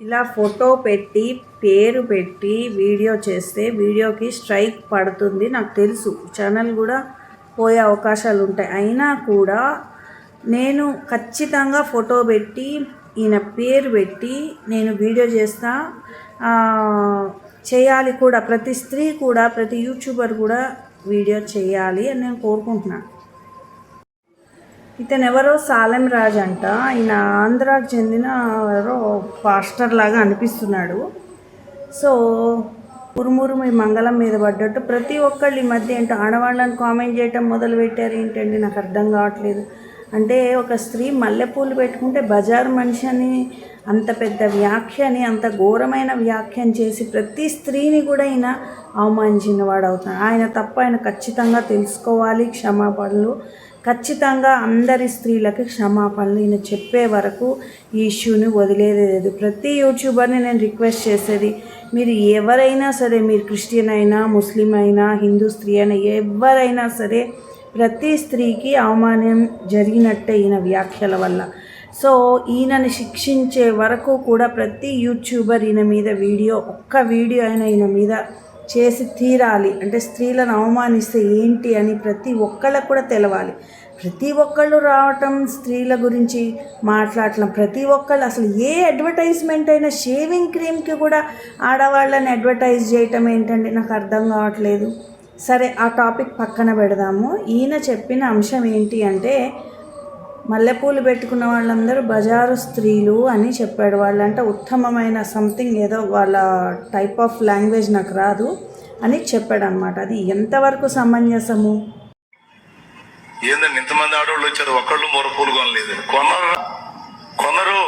ఇలా ఫోటో పెట్టి పేరు పెట్టి వీడియో చేస్తే వీడియోకి స్ట్రైక్ పడుతుంది. నాకు తెలుసు. ఛానల్ కూడా పోయే అవకాశాలు ఉంటాయి. అయినా కూడా నేను ఖచ్చితంగా ఫోటో పెట్టి ఈయన పేరు పెట్టి నేను వీడియో చేస్తా చేయాలి కూడా. ప్రతి స్త్రీ కూడా ప్రతి యూట్యూబర్ కూడా వీడియో చేయాలి అని నేను కోరుకుంటున్నాను. ఇతను ఎవరో సాలెం రాజ్ అంట. ఈయన ఆంధ్రాకు చెందిన ఎవరో పాస్టర్ లాగా అనిపిస్తున్నాడు. సో ఉరుమురుము ఈ మంగళం మీద పడ్డట్టు ప్రతి ఒక్కళ్ళు ఈ మధ్య ఏంటో ఆడవాళ్ళని కామెంట్ చేయటం మొదలు పెట్టారు ఏంటండి? నాకు అర్థం కావట్లేదు. అంటే ఒక స్త్రీ మల్లెపూలు పెట్టుకుంటే బజార్ మనిషి అని అంత పెద్ద వ్యాఖ్యని అంత ఘోరమైన వ్యాఖ్యను చేసి ప్రతి స్త్రీని కూడా ఈయన అవమానించిన వాడు అవుతాడు. ఆయన తప్ప ఆయన ఖచ్చితంగా తెలుసుకోవాలి క్షమాపణలు ఖచ్చితంగా అందరి స్త్రీలకి క్షమాపణలు. ఈయన చెప్పే వరకు ఈ ఇష్యూని వదిలేదే లేదు. ప్రతి యూట్యూబర్ని నేను రిక్వెస్ట్ చేసేది మీరు ఎవరైనా సరే మీరు క్రిస్టియన్ అయినా ముస్లిం అయినా హిందూ స్త్రీ అయినా ఎవరైనా సరే ప్రతి స్త్రీకి అవమానం జరిగినట్టే ఈయన వ్యాఖ్యల వల్ల. సో ఈయనని శిక్షించే వరకు కూడా ప్రతి యూట్యూబర్ ఈయన మీద వీడియో ఒక్క వీడియో అయినా ఈయన మీద చేసి తీరాలి. అంటే స్త్రీలను అవమానిస్తే ఏంటి అని ప్రతి ఒక్కళ్ళకు కూడా తెలవాలి. ప్రతి ఒక్కళ్ళు రావటం స్త్రీల గురించి మాట్లాడటం ప్రతి ఒక్కళ్ళు అసలు ఏ అడ్వర్టైజ్మెంట్ అయినా షేవింగ్ క్రీమ్కి కూడా ఆడవాళ్ళని అడ్వర్టైజ్ చేయటం ఏంటంటే నాకు అర్థం కావట్లేదు. సరే ఆ టాపిక్ పక్కన పెడదాము. ఈయన చెప్పిన అంశం ఏంటి అంటే మల్లెపూలు పెట్టుకున్న వాళ్ళందరూ బజారు స్త్రీలు అని చెప్పాడు. వాళ్ళంటే ఉత్తమమైన సంథింగ్ ఏదో వాళ్ళ టైప్ ఆఫ్ లాంగ్వేజ్ నాకు రాదు అని చెప్పాడు అనమాట అది ఎంతవరకు సమంజసము? ఏందండి ఇంతమంది ఆడవాళ్ళు వచ్చారు ఒకళ్ళు మొరపూలు కొనలేదు. కొనరు కొనరు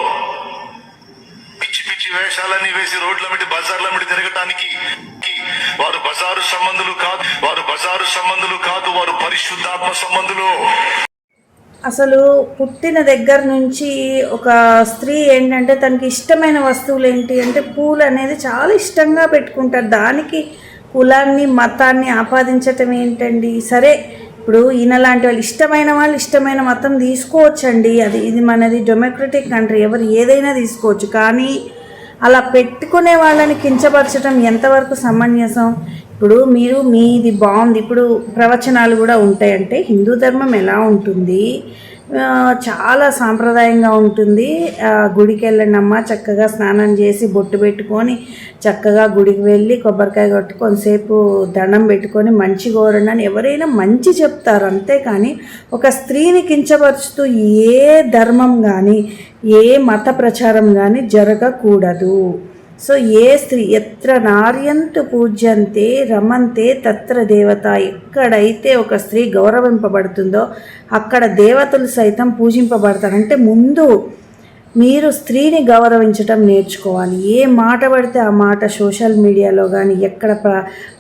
పిచ్చి పిచ్చి వేషాలన్నీ వేసి రోడ్ల మీద బజార్ల మీద తిరగటానికి వారు బజారు సంబంధులు కాదు వారు బజారు సంబంధులు కాదు వారు పరిశుద్ధాత్మ సంబంధులు. అసలు పుట్టిన దగ్గర నుంచి ఒక స్త్రీ ఏంటంటే తనకి ఇష్టమైన వస్తువులు ఏంటి అంటే పూలు అనేది చాలా ఇష్టంగా పెట్టుకుంటారు. దానికి కులాన్ని మతాన్ని ఆపాదించటం ఏంటండి? సరే ఇప్పుడు ఈయన లాంటి వాళ్ళు ఇష్టమైన వాళ్ళు ఇష్టమైన మతం తీసుకోవచ్చండి. అది ఇది మనది డెమోక్రటిక్ కంట్రీ. ఎవరు ఏదైనా తీసుకోవచ్చు. కానీ అలా పెట్టుకునే వాళ్ళని కించపరచడం ఎంతవరకు సమంజసం? ఇప్పుడు మీరు మీది బాగుంది. ఇప్పుడు ప్రవచనాలు కూడా ఉంటాయంటే హిందూ ధర్మం ఎలా ఉంటుంది? చాలా సాంప్రదాయంగా ఉంటుంది. గుడికి వెళ్ళండి చక్కగా స్నానం చేసి బొట్టు పెట్టుకొని చక్కగా గుడికి వెళ్ళి కొబ్బరికాయ కొట్టి కొంతసేపు దండం పెట్టుకొని మంచి కోరండి అని ఎవరైనా మంచి చెప్తారు అంతేకాని ఒక స్త్రీని కించపరుచుతూ ఏ ధర్మం కానీ ఏ మత ప్రచారం కానీ జరగకూడదు. సో ఏ స్త్రీ ఎత్ర నార్యంతు పూజ్యంతే రమంతే తత్ర దేవత. ఎక్కడైతే ఒక స్త్రీ గౌరవింపబడుతుందో అక్కడ దేవతలు సైతం పూజింపబడతారు అంటే ముందు మీరు స్త్రీని గౌరవించటం నేర్చుకోవాలి. ఏ మాట పడితే ఆ మాట సోషల్ మీడియాలో కానీ ఎక్కడ ప్ర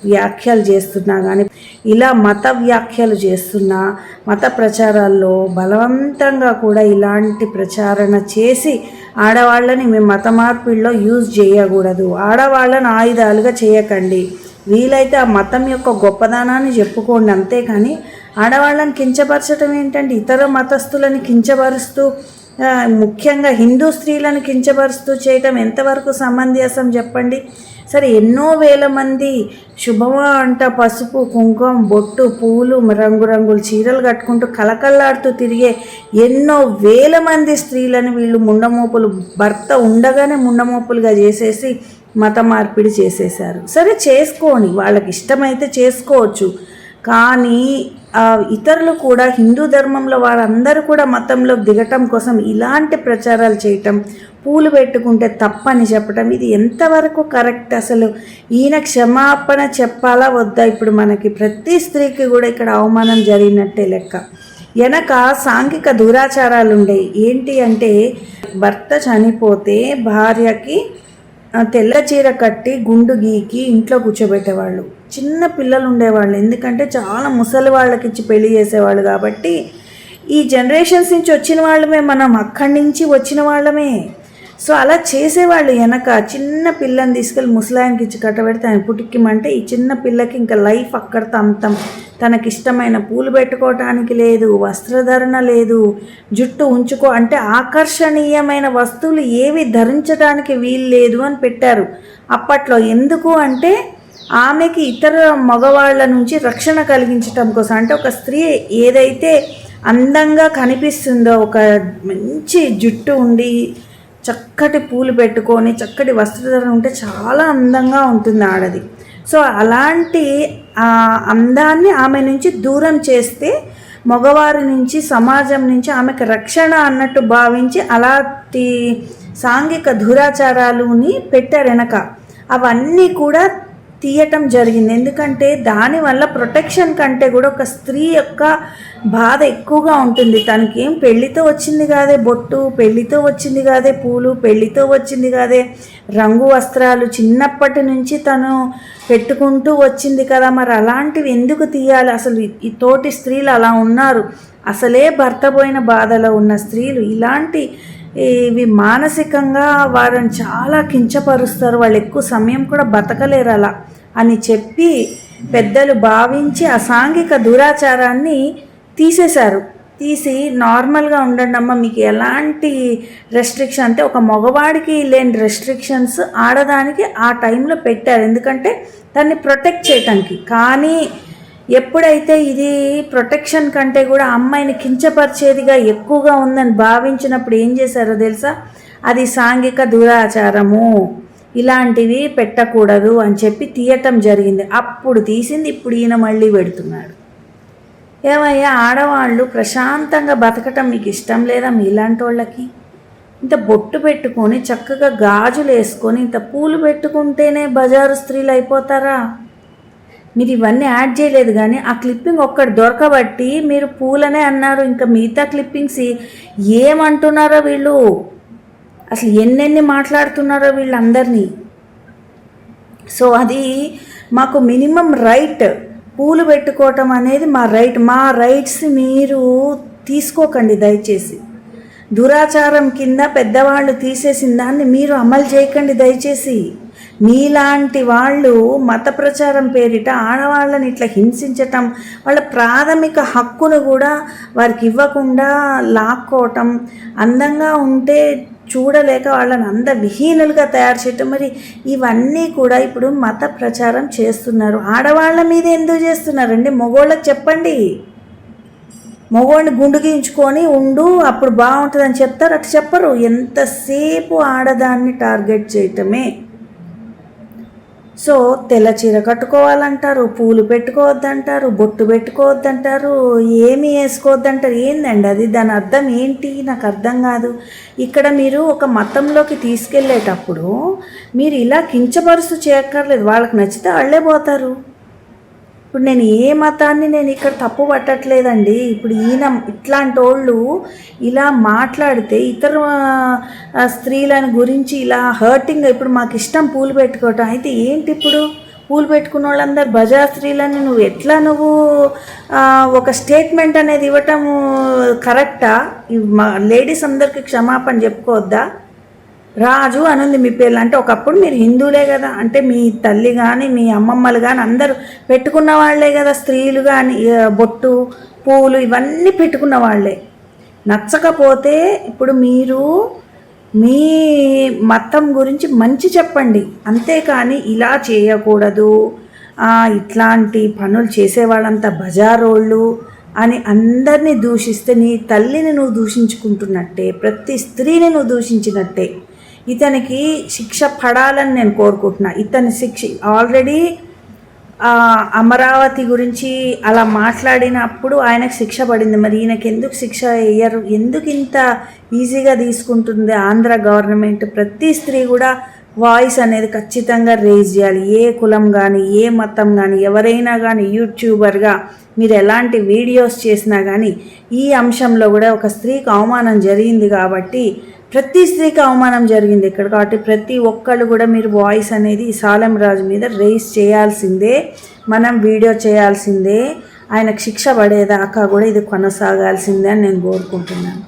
వ్యాఖ్యలు చేస్తున్నా కానీ ఇలా మత వ్యాఖ్యలు చేస్తున్నా మత ప్రచారాల్లో బలవంతంగా కూడా ఇలాంటి ప్రచారణ చేసి ఆడవాళ్ళని మేము మత మార్పిడిలో యూజ్ చేయకూడదు. ఆడవాళ్ళని ఆయుధాలుగా చేయకండి. వీలైతే ఆ మతం యొక్క గొప్పదనాన్ని చెప్పుకోండి అంతేకాని ఆడవాళ్ళని కించపరచడం ఏంటంటే ఇతర మతస్థులను కించపరుస్తూ ముఖ్యంగా హిందూ స్త్రీలను కించపరుస్తూ చేయటం ఎంతవరకు సమంజసం చెప్పండి? సరే ఎన్నో వేల మంది శుభమా అంట పసుపు కుంకుమ బొట్టు పూలు రంగురంగుల చీరలు కట్టుకుంటూ కలకల్లాడుతూ తిరిగే ఎన్నో వేల మంది స్త్రీలను వీళ్ళు ముండమోపులు భర్త ఉండగానే ముండమోపులుగా చేసేసి మత మార్పిడి చేసేశారు. సరే చేసుకోని వాళ్ళకి ఇష్టమైతే చేసుకోవచ్చు. కానీ ఇతరులు కూడా హిందూ ధర్మంలో వారందరూ కూడా మతంలో దిగటం కోసం ఇలాంటి ప్రచారాలు చేయటం పూలు పెట్టుకుంటే తప్పని చెప్పటం ఇది ఎంతవరకు కరెక్ట్? అసలు ఈయన క్షమాపణ చెప్పాలా వద్దా? ఇప్పుడు మనకి ప్రతి స్త్రీకి కూడా ఇక్కడ అవమానం జరిగినట్టే లెక్క. వెనక సాంఘిక దురాచారాలు ఉండేవి ఏంటి అంటే భర్త చనిపోతే భార్యకి తెల్ల చీర కట్టి గుండు గీకి ఇంట్లో కూర్చోబెట్టేవాళ్ళు. చిన్న పిల్లలు ఉండేవాళ్ళు ఎందుకంటే చాలా ముసలి వాళ్ళకి ఇచ్చి పెళ్ళి చేసేవాళ్ళు కాబట్టి ఈ జనరేషన్స్ నుంచి వచ్చిన వాళ్ళమే. మనం అక్కడి నుంచి వచ్చిన వాళ్ళమే. సో అలా చేసేవాళ్ళు వెనక చిన్న పిల్లని తీసుకెళ్ళి ముసలాయనకి ఇచ్చి కట్టబెడితే ఆయన పుట్టుకిమంటే ఈ చిన్న పిల్లకి ఇంకా లైఫ్ అక్కడితో అంతం తనకిష్టమైన పూలు పెట్టుకోవటానికి లేదు వస్త్రధరణ లేదు జుట్టు ఉంచుకో అంటే ఆకర్షణీయమైన వస్తువులు ఏవి ధరించడానికి వీలు లేదు అని పెట్టారు. అప్పట్లో ఎందుకు అంటే ఆమెకి ఇతర మగవాళ్ళ నుంచి రక్షణ కలిగించటం కోసం అంటే ఒక స్త్రీ ఏదైతే అందంగా కనిపిస్తుందో ఒక మంచి జుట్టు ఉండి చక్కటి పూలు పెట్టుకొని చక్కటి వస్త్రధరణ ఉంటే చాలా అందంగా ఉంటుంది ఆడది. సో అలాంటి ఆ అందాన్ని ఆమె నుంచి దూరం చేస్తే మగవారి నుంచి సమాజం నుంచి ఆమెకు రక్షణ అన్నట్టు భావించి అలాంటి సాంఘిక దురాచారాలుని పెట్టారు వెనక. అవన్నీ కూడా తీయటం జరిగింది. ఎందుకంటే దానివల్ల ప్రొటెక్షన్ కంటే కూడా ఒక స్త్రీ యొక్క బాధ ఎక్కువగా ఉంటుంది. తనకి ఏం పెళ్ళితో వచ్చింది కాదే బొట్టు పెళ్ళితో వచ్చింది కాదే పూలు పెళ్ళితో వచ్చింది కాదే రంగు వస్త్రాలు. చిన్నప్పటి నుంచి తను పెట్టుకుంటూ వచ్చింది కదా. మరి అలాంటివి ఎందుకు తీయాలి? అసలు ఈ తోటి స్త్రీలు అలా ఉన్నారు. అసలే భర్త పోయిన బాధలో ఉన్న స్త్రీలు ఇలాంటి ఇవి మానసికంగా వారిని చాలా కించపరుస్తారు. వాళ్ళు ఎక్కువ సమయం కూడా బతకలేరు అలా అని చెప్పి పెద్దలు భావించి ఆ సాంఘిక దురాచారాన్ని తీసేశారు. తీసి నార్మల్గా ఉండండి అమ్మ మీకు ఎలాంటి రెస్ట్రిక్షన్ అంటే ఒక మగవాడికి లేని రెస్ట్రిక్షన్స్ ఆడదానికి ఆ టైంలో పెట్టారు. ఎందుకంటే దాన్ని ప్రొటెక్ట్ చేయటానికి. కానీ ఎప్పుడైతే ఇది ప్రొటెక్షన్ కంటే కూడా అమ్మాయిని కించపరిచేదిగా ఎక్కువగా ఉందని భావించినప్పుడు ఏం చేశారో తెలుసా? అది సాంఘిక దురాచారము. ఇలాంటివి పెట్టకూడదు అని చెప్పి తీయటం జరిగింది. అప్పుడు తీసింది ఇప్పుడు ఈయన మళ్ళీ పెడుతున్నాడు. ఏమయ్యా ఆడవాళ్ళు ప్రశాంతంగా బతకటం మీకు ఇష్టం లేదా మీలాంటి వాళ్ళకి? ఇంత బొట్టు పెట్టుకొని చక్కగా గాజులు వేసుకొని ఇంత పూలు పెట్టుకుంటేనే బజారు స్త్రీలు అయిపోతారా? మీరు ఇవన్నీ యాడ్ చేయలేదు కానీ ఆ క్లిప్పింగ్ ఒక్కటి దొరకబట్టి మీరు పూలనే అన్నారు. ఇంకా మిగతా క్లిప్పింగ్స్ ఏమంటున్నారో వీళ్ళు? అసలు ఎన్నెన్ని మాట్లాడుతున్నారో వీళ్ళందరినీ. సో అది మాకు మినిమం రైట్ పూలు పెట్టుకోవటం అనేది మా రైట్ మా రైట్స్ మీరు తీసుకోకండి దయచేసి. దురాచారం కింద పెద్దవాళ్ళు తీసేసిన దాన్ని మీరు అమలు చేయకండి దయచేసి. మీలాంటి వాళ్ళు మత ప్రచారం పేరిట ఆడవాళ్ళని ఇట్లా హింసించటం వాళ్ళ ప్రాథమిక హక్కును కూడా వారికి ఇవ్వకుండా లాక్కోవటం అందంగా ఉంటే చూడలేక వాళ్ళని అంద విహీనులుగా తయారు చేయటం. మరి ఇవన్నీ కూడా ఇప్పుడు మత ప్రచారం చేస్తున్నారు. ఆడవాళ్ళ మీద ఎందుకు చేస్తున్నారండి? మగోళ్ళకి చెప్పండి. మగవాడిని గుండుగించుకొని ఉండు అప్పుడు బాగుంటుందని చెప్తారు. అటు చెప్పరు. ఎంతసేపు ఆడదాన్ని టార్గెట్ చేయటమే? సో తెల్ల చీర కట్టుకోవాలంటారు పూలు పెట్టుకోవద్దంటారు బొట్టు పెట్టుకోవద్దంటారు ఏమి వేసుకోవద్దంటారు. ఏందండి అది? దాని అర్థం ఏంటి? నాకు అర్థం కాదు. ఇక్కడ మీరు ఒక మతంలోకి తీసుకెళ్ళేటప్పుడు మీరు ఇలా కించపరుస్తూ చేయక్కర్లేదు. వాళ్ళకి నచ్చితే వాళ్ళే పోతారు. ఇప్పుడు నేను ఏ మతాన్ని నేను ఇక్కడ తప్పు పట్టట్లేదండి. ఇప్పుడు ఈయన ఇట్లాంటి వాళ్ళు ఇలా మాట్లాడితే ఇతర స్త్రీలను గురించి ఇలా హర్టింగ్ ఇప్పుడు మాకు ఇష్టం పూలు పెట్టుకోవటం. అయితే ఏంటి ఇప్పుడు? పూలు పెట్టుకున్న వాళ్ళందరూ బజార్ స్త్రీలని నువ్వు ఎట్లా నువ్వు ఒక స్టేట్మెంట్ అనేది ఇవ్వటం కరెక్టా? మా లేడీస్ అందరికీ క్షమాపణ చెప్పుకోవద్దా? రాజు అనుంది మీ పేర్లు అంటే ఒకప్పుడు మీరు హిందువులే కదా. అంటే మీ తల్లి కానీ మీ అమ్మమ్మలు కానీ అందరూ పెట్టుకున్న వాళ్ళే కదా. స్త్రీలు కానీ బొట్టు పూలు ఇవన్నీ పెట్టుకున్న వాళ్ళే. నచ్చకపోతే ఇప్పుడు మీరు మీ మతం గురించి మంచి చెప్పండి. అంతేకాని ఇలా చేయకూడదు. ఇట్లాంటి పనులు చేసేవాళ్ళంతా బజారోళ్ళు అని అందరినీ దూషిస్తే నీ తల్లిని నువ్వు దూషించుకుంటున్నట్టే ప్రతి స్త్రీని నువ్వు దూషించినట్టే. ఇతనికి శిక్ష పడాలని నేను కోరుకుంటున్నా. ఇతని శిక్ష ఆల్రెడీ అమరావతి గురించి అలా మాట్లాడినప్పుడు ఆయనకు శిక్ష పడింది. మరి ఈయనకి ఎందుకు శిక్ష వేయరు ఎందుకు ఇంత ఈజీగా తీసుకుంటుంది ఆంధ్ర గవర్నమెంట్? ప్రతి స్త్రీ కూడా వాయిస్ అనేది ఖచ్చితంగా రేజ్ చేయాలి. ఏ కులం కానీ ఏ మతం కానీ ఎవరైనా కానీ యూట్యూబర్గా మీరు ఎలాంటి వీడియోస్ చేసినా కానీ ఈ అంశంలో కూడా ఒక స్త్రీకి అవమానం జరిగింది కాబట్టి ప్రతి స్త్రీకి అవమానం జరిగింది ఇక్కడ కాబట్టి ప్రతి ఒక్కళ్ళు కూడా మీరు వాయిస్ అనేది సాలం సాలెం రాజు మీద రేస్ చేయాల్సిందే మనం వీడియో చేయాల్సిందే ఆయనకు శిక్ష పడేదాకా కూడా ఇది కొనసాగాల్సిందే అని నేను కోరుకుంటున్నాను.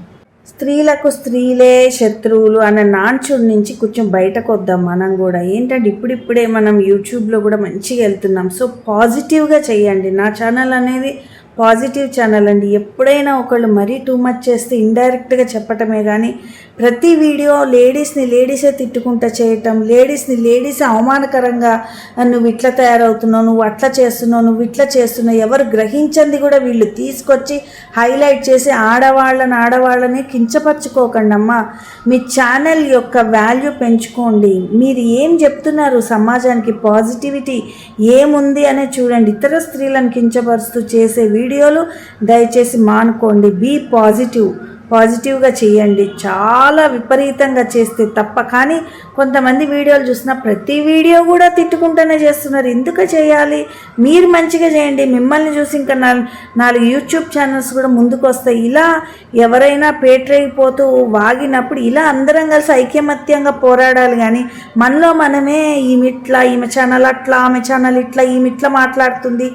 స్త్రీలకు స్త్రీలే శత్రువులు అన్న నాంచుడి నుంచి కొంచెం బయటకు వద్దాం మనం కూడా. ఏంటంటే ఇప్పుడిప్పుడే మనం యూట్యూబ్లో కూడా మంచిగా వెళ్తున్నాం. సో పాజిటివ్గా చేయండి. నా ఛానల్ అనేది పాజిటివ్ ఛానల్ అండి. ఎప్పుడైనా ఒకళ్ళు మరీ టూ మచ్ చేస్తే ఇండైరెక్ట్గా చెప్పటమే కానీ ప్రతి వీడియో లేడీస్ని లేడీసే తిట్టుకుంటా చేయటం లేడీస్ని లేడీస్ అవమానకరంగా నువ్వు ఇట్లా తయారవుతున్నావు నువ్వు అట్లా చేస్తున్నావు నువ్వు ఇట్లా చేస్తున్నావు ఎవరు గ్రహించంది కూడా వీళ్ళు తీసుకొచ్చి హైలైట్ చేసి ఆడవాళ్ళని ఆడవాళ్ళని కించపరచుకోకండి అమ్మా. మీ ఛానల్ యొక్క వాల్యూ పెంచుకోండి. మీరు ఏం చెప్తున్నారు సమాజానికి? పాజిటివిటీ ఏముంది అనే చూడండి. ఇతర స్త్రీలను కించపరుస్తూ చేసే వీడియోలు దయచేసి మానుకోండి. Be positive. పాజిటివ్గా చేయండి. చాలా విపరీతంగా చేస్తే తప్ప కానీ కొంతమంది వీడియోలు చూసిన ప్రతి వీడియో కూడా తిట్టుకుంటూనే చేస్తున్నారు. ఎందుకు చేయాలి? మీరు మంచిగా చేయండి. మిమ్మల్ని చూసి ఇంకా నాలుగు నాలుగు యూట్యూబ్ ఛానల్స్ కూడా ముందుకు వస్తాయి. ఇలా ఎవరైనా పేటరైపోతూ వాగినప్పుడు ఇలా అందరం కలిసి ఐకమత్యంగా పోరాడాలి. కానీ మనలో మనమే ఈమె ఇట్లా ఈమె ఛానల్ అట్లా ఆమె ఛానల్ ఇట్లా ఈమె ఇట్లా మాట్లాడుతుంది.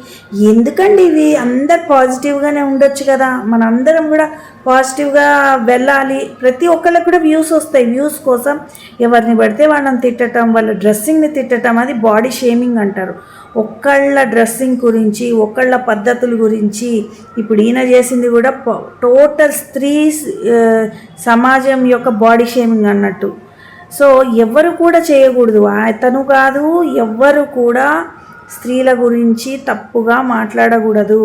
ఎందుకండి ఇవి? అందరు పాజిటివ్గానే ఉండొచ్చు కదా. మనందరం కూడా పాజిటివ్గా వెళ్ళాలి. ప్రతి ఒక్కళ్ళకి కూడా వ్యూస్ వస్తాయి. వ్యూస్ కోసం ఎవరిని పడితే వాళ్ళని తిట్టడం వాళ్ళ డ్రెస్సింగ్ని తిట్టడం అది బాడీ షేమింగ్ అంటారు. ఒక్కళ్ళ డ్రెస్సింగ్ గురించి ఒక్కళ్ళ పద్ధతుల గురించి ఇప్పుడు ఈయన చేసింది కూడా టోటల్ స్త్రీ సమాజం యొక్క బాడీ షేమింగ్ అన్నట్టు. సో ఎవరు కూడా చేయకూడదు. అతను కాదు ఎవ్వరు కూడా స్త్రీల గురించి తప్పుగా మాట్లాడకూడదు.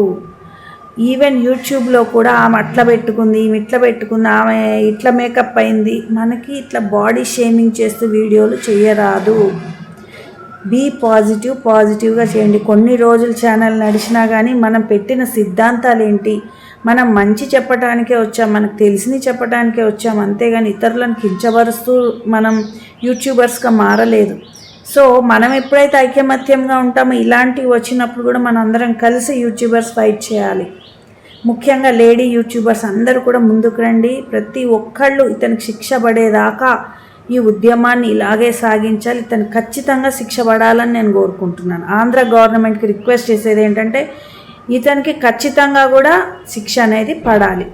ఈవెన్ యూట్యూబ్లో కూడా ఆమె అట్లా పెట్టుకుంది ఈమె ఇట్లా పెట్టుకుంది ఆమె ఇట్లా మేకప్ అయింది. మనకి ఇట్లా బాడీ షేమింగ్ చేస్తూ వీడియోలు చేయరాదు. బీ పాజిటివ్ పాజిటివ్గా చేయండి. కొన్ని రోజులు ఛానల్ నడిచినా కానీ మనం పెట్టిన సిద్ధాంతాలు ఏంటి? మనం మంచి చెప్పడానికే వచ్చాం మనకు తెలిసింది చెప్పడానికే వచ్చాం అంతేగాని ఇతరులను కించబరుస్తూ మనం యూట్యూబర్స్గా మారలేదు. సో మనం ఎప్పుడైతే ఐకమత్యంగా ఉంటామో ఇలాంటివి వచ్చినప్పుడు కూడా మనం అందరం కలిసి యూట్యూబర్స్ ఫైట్ చేయాలి. ముఖ్యంగా లేడీ యూట్యూబర్స్ అందరూ కూడా ముందుకు రండి. ప్రతి ఒక్కళ్ళు ఇతనికి శిక్ష పడేదాకా ఈ ఉద్యమాన్ని ఇలాగే సాగించాలి. ఇతను ఖచ్చితంగా శిక్ష పడాలని నేను కోరుకుంటున్నాను. ఆంధ్ర గవర్నమెంట్కి రిక్వెస్ట్ చేసేది ఏంటంటే ఇతనికి ఖచ్చితంగా కూడా శిక్ష అనేది పడాలి.